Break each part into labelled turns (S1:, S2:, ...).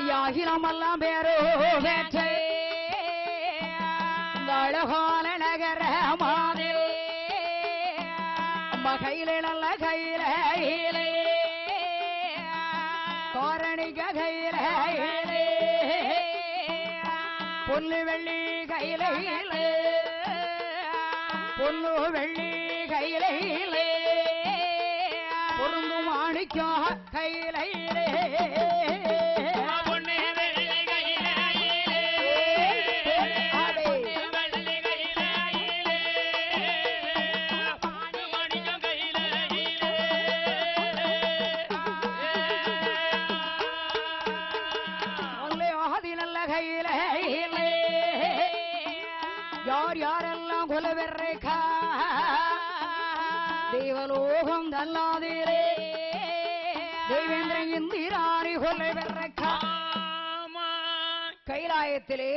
S1: ஐயா அகிலமெல்லாம் பேரோ வேற்றை. அழகான நகர மாதில் மகையில நல்ல கையில ஈலே கையில ஈலே வெள்ளி கையில ஈலே வெள்ளி கையில பொருந்து பொருந்தும் கையிலே குலவெறைக்கா தேவலோகம் தல்லாதீரே. தேவேந்திரன் இந்திராணி குலவெறைக்கா கைலாயத்திலே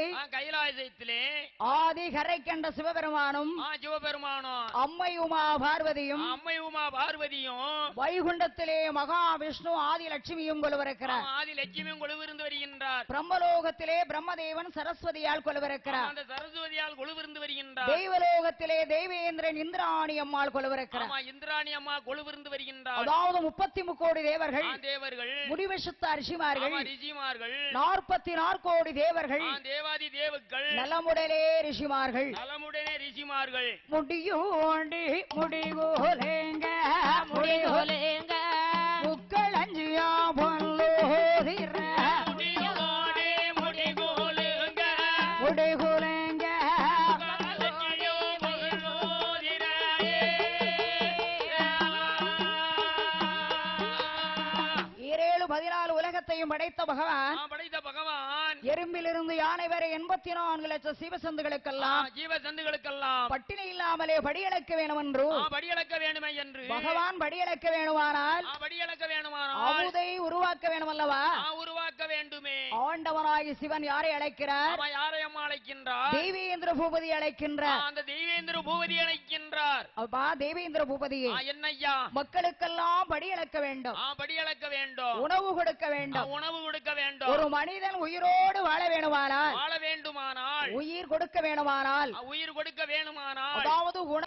S2: கைலாசத்திலே
S1: ஆதி கரை கண்ட சிவபெருமானும்
S2: சிவபெருமானும்.
S1: அம்மை உமா பார்வதியும்
S2: அம்மை உமா பார்வதியும்
S1: வைகுண்டத்திலே மகாவிஷ்ணு ஆதி லட்சுமியும் கொலுவிருக்கிறார்.
S2: ஆதி லட்சுமியும் கொழுவிருந்து வருகின்றார்.
S1: பிரம்மலோகத்திலே பிரம்மதேவன் சரஸ்வதியால் கொலுவிருக்கிறார்.
S2: அந்த சரஸ்வதியால் கொழுவிருந்து வருகின்றார்.
S1: தெய்வலோகத்திலே தேவேந்திரன் இந்திராணி அம்மாள் கொலுவிருக்கிறார்.
S2: இந்திராணி அம்மா கொழுவிருந்து வருகின்றார்.
S1: அதாவது முப்பத்தி முக்கோடி தேவர்கள்.
S2: தேவர்கள்
S1: முடிவெசுத்த அரிசிமார்கள்
S2: ரிஷிமார்கள்.
S1: நாற்பத்தி நாற்கோடி தேவர்கள்
S2: தேவாதி தேவுக்கள்
S1: நலமுடலே ரிஷிமார்கள்.
S2: நலமுடனே ரிஷிமார்கள்.
S1: முடியோண்டி முடிவோலேங்க முடிவோலேங்க முக்களஞ்சியா பொல்லோதிர
S2: முடியோடே முடிகோலுங்க.
S1: படைத்த பகவான்
S2: ஆ, படைத்த பகவான்
S1: எறும்பிலிருந்து யானை வரை எண்பத்தி நான்கு லட்சம்
S2: ஆ,
S1: சிவசந்துகளுக்கெல்லாம்
S2: ஜீவ சந்துகளுக்கெல்லாம்
S1: பட்டினி இல்லாமலே படியளக்க வேணும் என்று
S2: படியளக்க வேணுமே என்று
S1: பகவான் படியளக்க வேணுமானால்
S2: படியளக்க வேணுமானால்.
S1: அமுதை உருவாக்க வேணும் அல்லவா
S2: உருவாக்க வேண்டுமே.
S1: ஆண்டவனாகி சிவன் யாரை அழைக்கிறார்?
S2: யாரை அம்மா அழைக்கின்றார்?
S1: தேவேந்திர பூபதி அழைக்கின்றார்.
S2: அந்த தெய்வேந்திர பூபதி அழைக்கின்றார்.
S1: அப்பா தேவேந்திர பூபதியை
S2: ஆ, என்னய்யா?
S1: மக்களுக்கெல்லாம் படியளக்க வேண்டும்.
S2: ஆ, படியளக்க வேண்டும்.
S1: உணவு கொடுக்க வேண்டும்.
S2: உணவு கொடுக்க வேண்டும்.
S1: ஒரு மனிதன் உயிரோடு வாழ வேணுமானால்
S2: வாழ வேண்டுமானால்
S1: உயிர் கொடுக்க வேணுமானால்
S2: உயிர் கொடுக்க வேணுமானால்
S1: அதாவது உண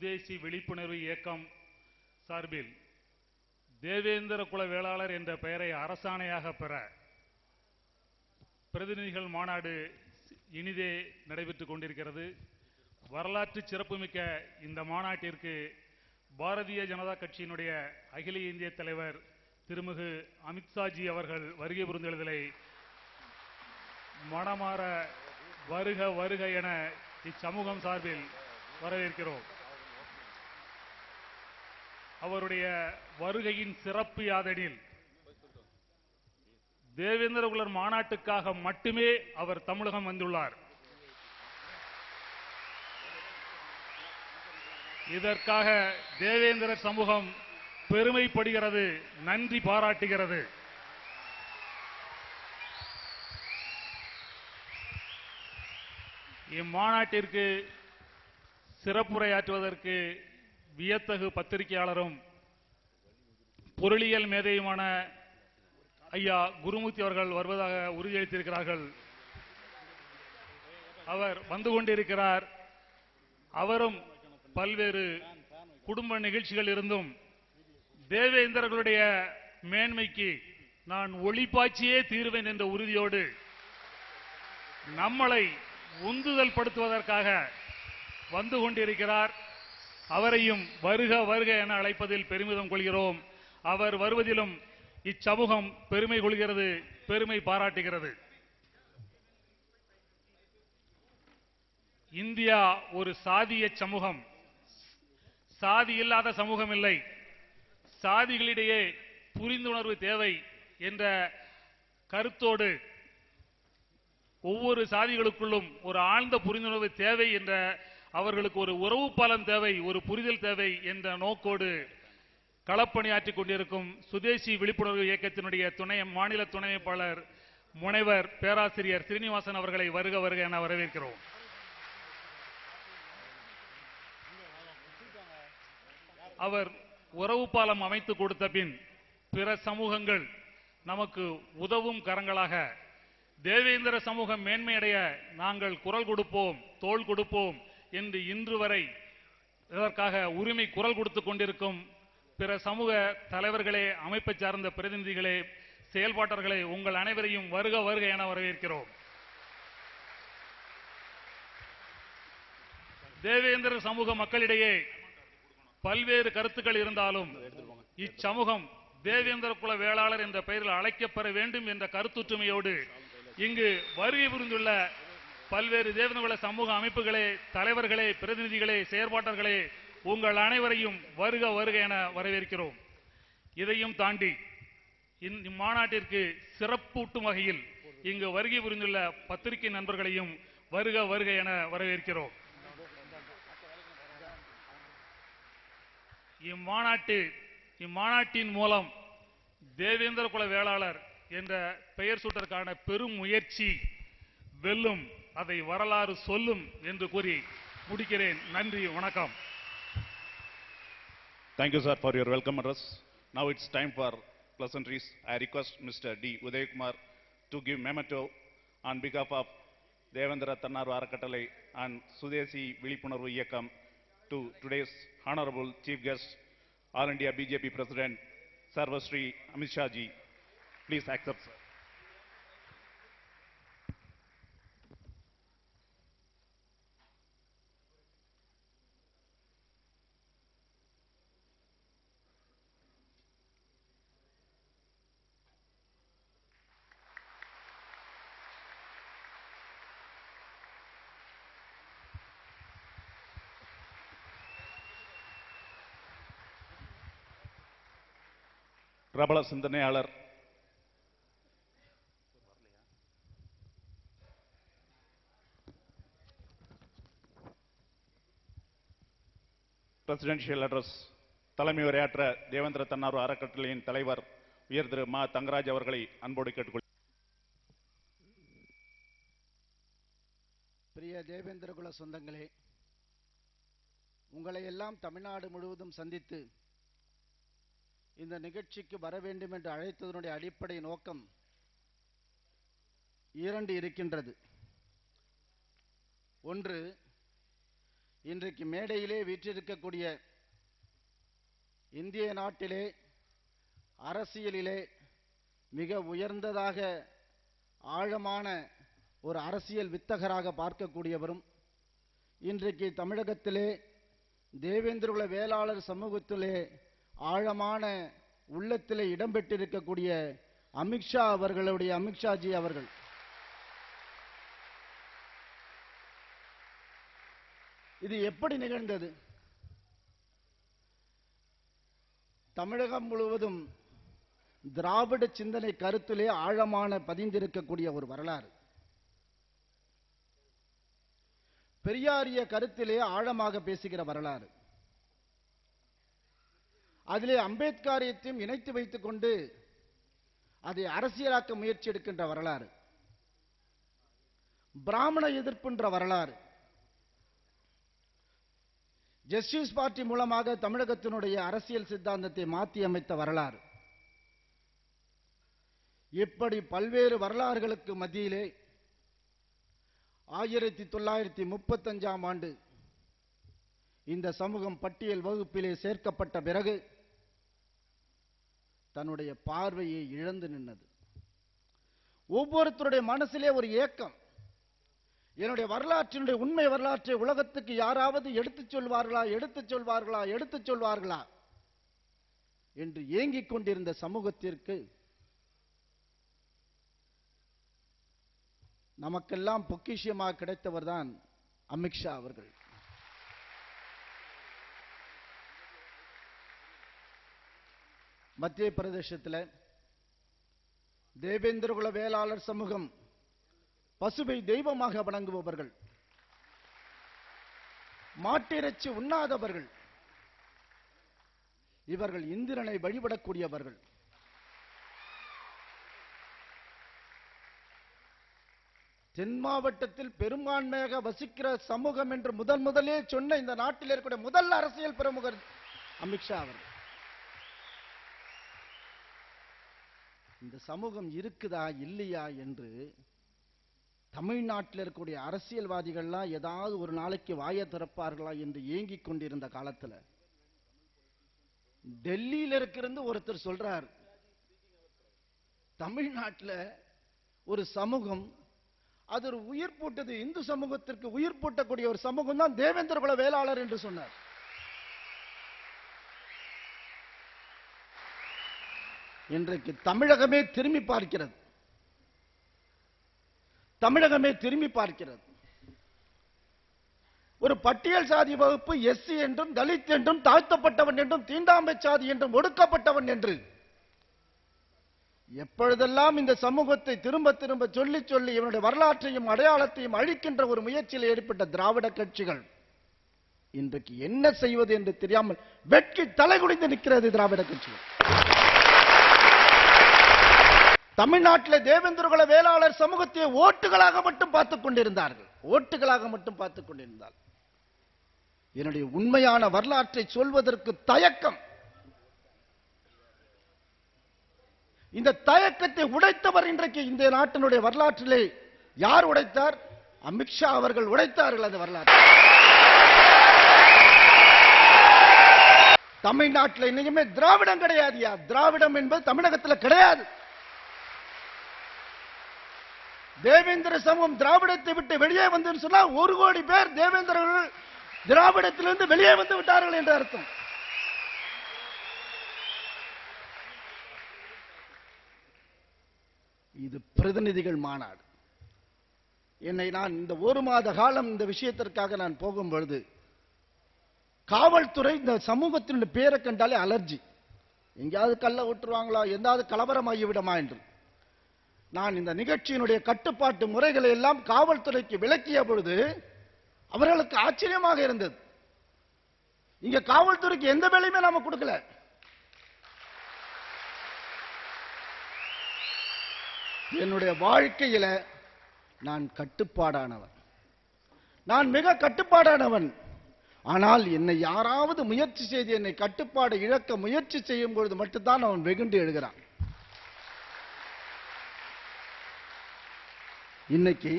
S3: சுதேசி விழிப்புணர்வு இயக்கம் சார்பில் தேவேந்திர குல வேளாளர் என்ற பெயரை அரசாணையாக பெற பிரதிநிதிகள் மாநாடு இனிதே நடைபெற்றுக் கொண்டிருக்கிறது. வரலாற்று சிறப்புமிக்க இந்த மாநாட்டிற்கு பாரதிய ஜனதா கட்சியினுடைய அகில இந்திய தலைவர் திருமிகு அமித்ஷாஜி அவர்கள் வருகை புரிந்தெழுதலை மனமாற வருக வருக என இச்சமூகம் சார்பில் வரவேற்கிறோம். அவருடைய வருகையின் சிறப்பு யாதெனில் தேவேந்திரகுலர் மாநாட்டுக்காக மட்டுமே அவர் தமிழகம் வந்துள்ளார். இதற்காக தேவேந்திர சமூகம் பெருமைப்படுகிறது நன்றி பாராட்டுகிறது. இம்மாநாட்டிற்கு சிறப்புரையாற்றுவதற்கு வியத்தகு பத்திரிகையாளரும் பொருளியல் மேதையுமான ஐயா குருமூர்த்தி அவர்கள் வருவதாக உறுதியளித்திருக்கிறார்கள். அவர் வந்து கொண்டிருக்கிறார். அவரும் பல்வேறு குடும்ப நிகழ்ச்சிகள் இருந்தும் தேவேந்திரர்களுடைய மேன்மைக்கு நான் ஒளிப்பாய்ச்சியே தீர்வேன் என்ற உறுதியோடு நம்மளை உந்துதல் படுத்துவதற்காக வந்து கொண்டிருக்கிறார். அவரையும் வருக வருக என அழைப்பதில் பெருமிதம் கொள்கிறோம். அவர் வருவதிலும் இச்சமூகம் பெருமை கொள்கிறது பெருமை பாராட்டுகிறது. இந்தியா ஒரு சாதிய சமூகம். சாதி இல்லாத சமூகம் இல்லை சாதிகளிடையே புரிந்துணர்வு தேவை என்ற கருத்தோடு ஒவ்வொரு சாதிகளுக்குள்ளும் ஒரு ஆழ்ந்த புரிந்துணர்வு தேவை என்ற அவர்களுக்கு ஒரு உறவு பாலம் தேவை ஒரு புரிதல் தேவை என்ற நோக்கோடு களப்பணியாற்றிக் கொண்டிருக்கும் சுதேசி விழிப்புணர்வு இயக்கத்தினுடைய துணை மாநில துணை அமைப்பாளர் முனைவர் பேராசிரியர் ஸ்ரீனிவாசன் அவர்களை வருக வருக என வரவேற்கிறோம். அவர் உறவு பாலம் அமைத்து கொடுத்த பின் பிற சமூகங்கள் நமக்கு உதவும் கரங்களாக தேவேந்திர சமூகம் மேன்மையடைய நாங்கள் குரல் கொடுப்போம் தோள் கொடுப்போம் என்று இன்று வரை இதற்காக உரிமை குரல் கொடுத்துக் கொண்டிருக்கும் பிற சமூக தலைவர்களே அமைப்பை சார்ந்த பிரதிநிதிகளே செயல்பாட்டர்களே உங்கள் அனைவரையும் வருக வருக என வரவேற்கிறோம். தேவேந்திர சமூக மக்களிடையே பல்வேறு கருத்துக்கள் இருந்தாலும் இச்சமூகம் தேவேந்திர குல வேளாளர் என்ற பெயரில் அழைக்கப்பெற வேண்டும் என்ற கருத்துற்றுமையோடு இங்கு வருகை புரிந்துள்ள பல்வேறு தேவனகுல சமூக அமைப்புகளே தலைவர்களே பிரதிநிதிகளே செயற்பாட்டர்களே உங்கள் அனைவரையும் வருக வருக என வரவேற்கிறோம். இதையும் தாண்டி இம்மாநாட்டிற்கு சிறப்பூட்டும் வகையில் இங்கு வருகை புரிந்துள்ள பத்திரிகை நண்பர்களையும் வருக வருக என வரவேற்கிறோம். இம்மாநாட்டு இம்மாநாட்டின் மூலம் தேவேந்திர குல வேளாளர் என்ற பெயர் சூட்டற்கான பெரும் முயற்சி வெல்லும் அதை வரலாறு சொல்லும் என்று கூறி முடிக்கிறேன் நன்றி வணக்கம்
S4: Thank you, sir, for your welcome address. Now it's time for pleasantries. I request Mr. D. Uday Kumar to give memento on behalf of Devendra Tannaru Arakatale and Sudesi Vilipunarvu Iyakam to today's honorable chief guest, All India BJP President, Sarvasri Amit Shah ji. Please accept, sir. பிரபல சிந்தனையாளர். Presidential address தலைமை உரையாற்ற தேவேந்திர தன்னார்வ அறக்கட்டளையின் தலைவர் உயர் திரு மா தங்கராஜ் அவர்களை அன்போடு கேட்டுக்கொள்.
S5: பிரிய தேவேந்திரகுல சொந்தங்களே உங்களை எல்லாம் தமிழ்நாடு முழுவதும் சந்தித்து இந்த நிகழ்ச்சிக்கு வர வேண்டும் என்று அழைத்ததனுடைய அடிப்படை நோக்கம் இரண்டு இருக்கின்றது. ஒன்று இன்றைக்கு மேடையிலே வீற்றிருக்கக்கூடிய இந்திய நாட்டிலே அரசியலிலே மிக உயர்ந்ததாக ஆழமான ஒரு அரசியல் வித்தகராக பார்க்கக்கூடியவரும் இன்றைக்கு தமிழகத்திலே தேவேந்திரகுல வேளாளர் சமூகத்திலே ஆழமான உள்ளத்தில் இடம்பெற்றிருக்கக்கூடிய அமித்ஷா அவர்களுடைய அமித்ஷாஜி அவர்கள். இது எப்படி நிகழ்ந்தது? தமிழகம் முழுவதும் திராவிட சிந்தனை கருத்திலே ஆழமான பதிந்திருக்கக்கூடிய ஒரு வரலாறு. பெரியாரிய கருத்திலே ஆழமாக பேசுகிற வரலாறு. அதிலே அம்பேத்காரியத்தையும் இணைத்து வைத்துக் கொண்டு அதை அரசியலாக்க முயற்சி எடுக்கின்ற வரலாறு பிராமண எதிர்ப்புன்ற வரலாறு ஜஸ்டிஸ் பார்ட்டி மூலமாக தமிழகத்தினுடைய அரசியல் சித்தாந்தத்தை மாற்றி அமைத்த வரலாறு. இப்படி பல்வேறு வரலாறுகளுக்கு மத்தியிலே ஆயிரத்தி தொள்ளாயிரத்தி முப்பத்தஞ்சாம் ஆண்டு இந்த சமூகம் பட்டியல் வகுப்பிலே சேர்க்கப்பட்ட பிறகு தன்னுடைய பார்வையை இழந்து நின்னது. ஒவ்வொருத்தருடைய மனசிலே ஒரு ஏக்கம். என்னுடைய வரலாற்றினுடைய உண்மை வரலாற்றை உலகத்துக்கு யாராவது எடுத்துச் சொல்வார்களா எடுத்துச் சொல்வார்களா எடுத்துச் சொல்வார்களா என்று ஏங்கிக் கொண்டிருந்த சமூகத்திற்கு நமக்கெல்லாம் பொக்கிஷமாக கிடைத்தவர்தான் அமித்ஷா அவர்கள். மத்திய பிரதேசத்தில் தேவேந்திரகுல வேளாளர் சமூகம் பசுவை தெய்வமாக வணங்குபவர்கள் மாட்டிறைச்சி உண்ணாதவர்கள் இவர்கள் இந்திரனை வழிபடக்கூடியவர்கள். தென் மாவட்டத்தில் பெரும்பான்மையாக வசிக்கிற சமூகம் என்று முதன் முதலே சொன்ன இந்த நாட்டில் இருக்கக்கூடிய முதல் அரசியல் பிரமுகர் அமித்ஷா அவர்கள். இந்த சமூகம் இருக்குதா இல்லையா என்று தமிழ்நாட்டில் இருக்கக்கூடிய அரசியல்வாதிகள்லாம் ஏதாவது ஒரு நாளைக்கு வாயை திறப்பார்களா என்று ஏங்கிக் கொண்டிருந்த காலத்துல டெல்லியில இருக்கிறது ஒருத்தர் சொல்றார் தமிழ்நாட்டில் ஒரு சமூகம் அது ஒரு உயிர் போட்டது இந்து சமூகத்திற்கு உயிர் போட்டக்கூடிய ஒரு சமூகம் தான் தேவேந்திர குல வேளாளர் என்று சொன்னார். இன்றைக்கு தமிழகமே திரும்பி பார்க்கிறது. தமிழகமே திரும்பி பார்க்கிறது. ஒரு பட்டியல் சாதி வகுப்பு எஸ்சி என்றும் தலித் என்றும் தாழ்த்தப்பட்டவன் என்றும் தீண்டாமை சாதி என்றும் ஒடுக்கப்பட்டவன் என்று எப்பொழுதெல்லாம் இந்த சமூகத்தை திரும்ப திரும்ப சொல்லி சொல்லி இவனுடைய வரலாற்றையும் அடையாளத்தையும் அழிக்கின்ற ஒரு முயற்சியில் ஏற்பட்ட திராவிட கட்சிகள் இன்றைக்கு என்ன செய்வது என்று தெரியாமல் வெட்கி தலைகுடிந்து நிற்கிறது திராவிட கட்சிகள். தமிழ்நாட்டில் தேவேந்திரகுல வேளாளர் சமூகத்தை ஓட்டுகளாக மட்டும் பார்த்துக் கொண்டிருந்தார்கள். ஓட்டுகளாக மட்டும் பார்த்துக் கொண்டிருந்தார் என்னுடைய உண்மையான வரலாற்றை சொல்வதற்கு தயக்கம். இந்த தயக்கத்தை உடைத்தவர் இன்றைக்கு இந்த நாட்டினுடைய வரலாற்றிலே யார் உடைத்தார்? அமித்ஷா அவர்கள் உடைத்தார்கள் அந்த வரலாற்று. தமிழ்நாட்டில் இன்னைக்குமே திராவிடம் கிடையாதுயா திராவிடம் என்பது தமிழகத்தில் கிடையாது. தேவேந்திர சமூகம் திராவிடத்தை விட்டு வெளியே வந்து சொன்னால் ஒரு கோடி பேர் தேவேந்திரர்கள் திராவிடத்திலிருந்து வெளியே வந்து விட்டார்கள் என்று அர்த்தம். இது பிரதிநிதிகள் மாநாடு. என்னை நான் இந்த ஒரு மாத காலம் இந்த விஷயத்திற்காக நான் போகும் பொழுது காவல்துறை இந்த சமூகத்தினுடைய பேரை கண்டாலே அலர்ஜி. எங்கேயாவது கல்ல விட்டுருவாங்களா எந்தாவது கலவரம் ஆகிவிடமா என்று. நான் இந்த நிகழ்ச்சியினுடைய கட்டுப்பாட்டு முறைகளை எல்லாம் காவல்துறைக்கு விளக்கிய பொழுது அவர்களுக்கு ஆச்சரியமாக இருந்தது. இங்க காவல்துறைக்கு எந்த வேலையுமே நாம கொடுக்கல. என்னுடைய வாழ்க்கையில நான் கட்டுப்பாடானவன். நான் மிக கட்டுப்பாடானவன். ஆனால் என்னை யாராவது முயற்சி செய்து என்னை கட்டுப்பாடு இழக்க முயற்சி செய்யும் பொழுது மட்டும்தான் அவன் வெகுண்டு எழுகிறான். இன்னைக்கு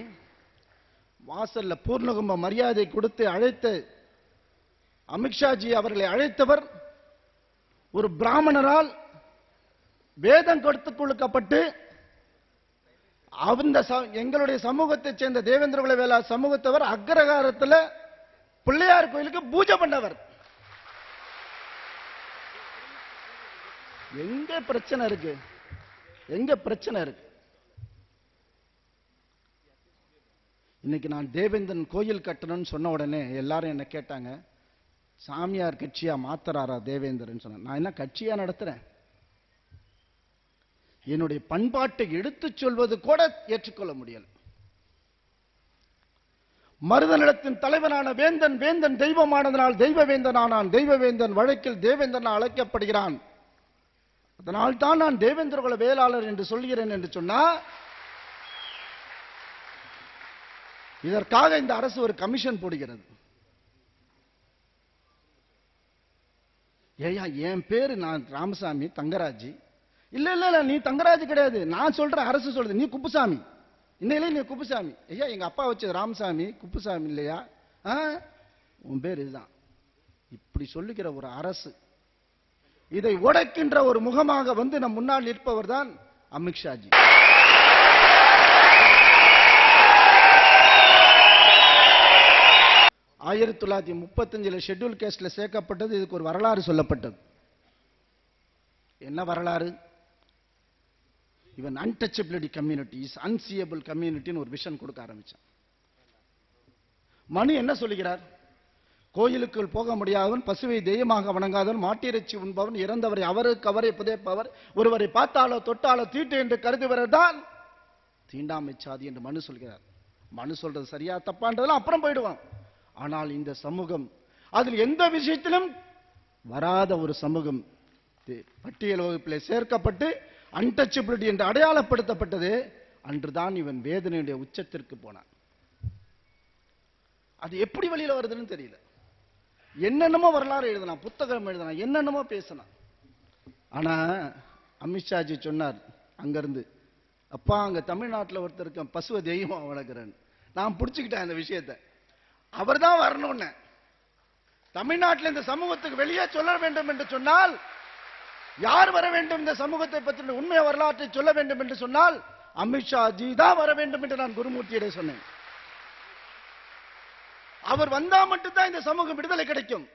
S5: வாசல்ல பூர்ணகும்ப மரியாதை கொடுத்து அழைத்த அமித்ஷாஜி அவர்களை அழைத்தவர் ஒரு பிராமணரால் வேதம் கொடுத்து கொடுக்கப்பட்டு அந்த ச- எங்களுடைய சமூகத்தைச் சேர்ந்த தேவேந்திரகுல வேளா சமூகத்தவர் அக்ரகாரத்துல பிள்ளையார் கோயிலுக்கு பூஜை பண்ணவர். எங்க பிரச்சனை இருக்கு? எங்க பிரச்சனை இருக்கு? இன்னைக்கு நான் தேவேந்திரன் கோயில் கட்டணும்னு சொன்ன உடனே எல்லாரும் என்ன கேட்டாங்க சாமியார் கட்சியா மாத்தறாரா தேவேந்திரன் சொன்னேன். நான் என்ன கட்சியா நடத்துறேன்? என்னுடைய பண்பாட்டை எடுத்துச் சொல்வது கூட ஏற்றுக்கொள்ள முடியல. மருதநிலத்தின் தலைவனான வேந்தன் வேந்தன் தெய்வமானதனால் தெய்வவேந்தன் வேந்தனானான் தெய்வவேந்தன் வழக்கில் தேவேந்திரன் அழைக்கப்படுகிறான். அதனால் தான் நான் தேவேந்திரகுல வேளாளர் என்று சொல்கிறேன் என்று சொன்னா இதற்காக இந்த அரசு ஒரு கமிஷன் போடுகிறது. ஏயா என் பேரு நான் ராமசாமி தங்கராஜ். இல்ல இல்ல இல்ல நீ தங்கராஜ் கிடையாது. நான் சொல்ற அரசு சொல்றது. நீ குப்புசாமி. இன்னையிலே நீ குப்புசாமி. ஐயா எங்க அப்பா வச்சது ராமசாமி குப்புசாமி இல்லையா? ஆ? உன் பேர் இதுதான். இப்படி சொல்லுகிற ஒரு அரசு இதை உடைக்கின்ற ஒரு முகமாக வந்து நம் முன்னால் நிற்பவர் தான் அமித்ஷாஜி. ஆயிரத்தி தொள்ளாயிரத்தி முப்பத்தஞ்சில் ஷெட்யூல் கேஸ்டில் சேர்க்கப்பட்டது இதுக்கு ஒரு வரலாறு சொல்லப்பட்டது. என்ன வரலாறு? இவன் அன்டச்சபிலிட்டி கம்யூனிட்டி இஸ் அன்சியபிள் கம்யூனிட்டின்னு ஒரு விஷன் கொடுக்க ஆரம்பித்தான் மனு என்ன சொல்லுகிறார்? கோயிலுக்குள் போக முடியாதவன் பசுவை தெய்வமாக வணங்காதவன் மாட்டிறைச்சி உண்பவன் இறந்தவரை அவருக்கு அவரை புதைப்பவர் ஒருவரை பார்த்தாலோ தொட்டாலோ தீட்டு என்று கருதுவர்தான் தீண்டாமை சாதி என்று மனு சொல்கிறார். மனு சொல்றது சரியா தப்பான்றதெல்லாம் அப்புறம் போயிடுவான். ஆனால் இந்த சமூகம் அதில் எந்த விஷயத்திலும் வராத ஒரு சமூகம். பட்டியல் வகுப்பில் சேர்க்கப்பட்டு அன்டச்சபிலிட்டி என்று அடையாளப்படுத்தப்பட்டது. அன்றுதான் இவன் வேதனையுடைய உச்சத்திற்கு போனான். அது எப்படி வழியில் வருதுன்னு தெரியல. என்னென்னமோ வரலாறு எழுதலாம் புத்தகம் எழுதலாம் என்னென்னமோ பேசலாம் ஆனா அமித்ஷாஜி சொன்னார் அங்கிருந்து அப்பா அங்க தமிழ்நாட்டுல ஒருத்தர் பசுவ தெய்வம் வளர்க்குறேன் நான் பிடிச்சுக்கிட்டேன் அந்த விஷயத்தை. அவர் தான் வரணும்னு. தமிழ்நாட்டில் இந்த சமூகத்துக்கு வெளியே சொல்ல வேண்டும் என்று சொன்னால் யார் வர வேண்டும் இந்த சமூகத்தை பற்றி உண்மை வரலாற்றை சொல்ல வேண்டும் என்று சொன்னால் அமித்ஷா ஜி தான் வர வேண்டும் என்று நான் குருமூர்த்தியிடம் சொன்னேன். அவர் வந்தா மட்டும்தான் இந்த சமூகம் விடுதலை கிடைக்கும்.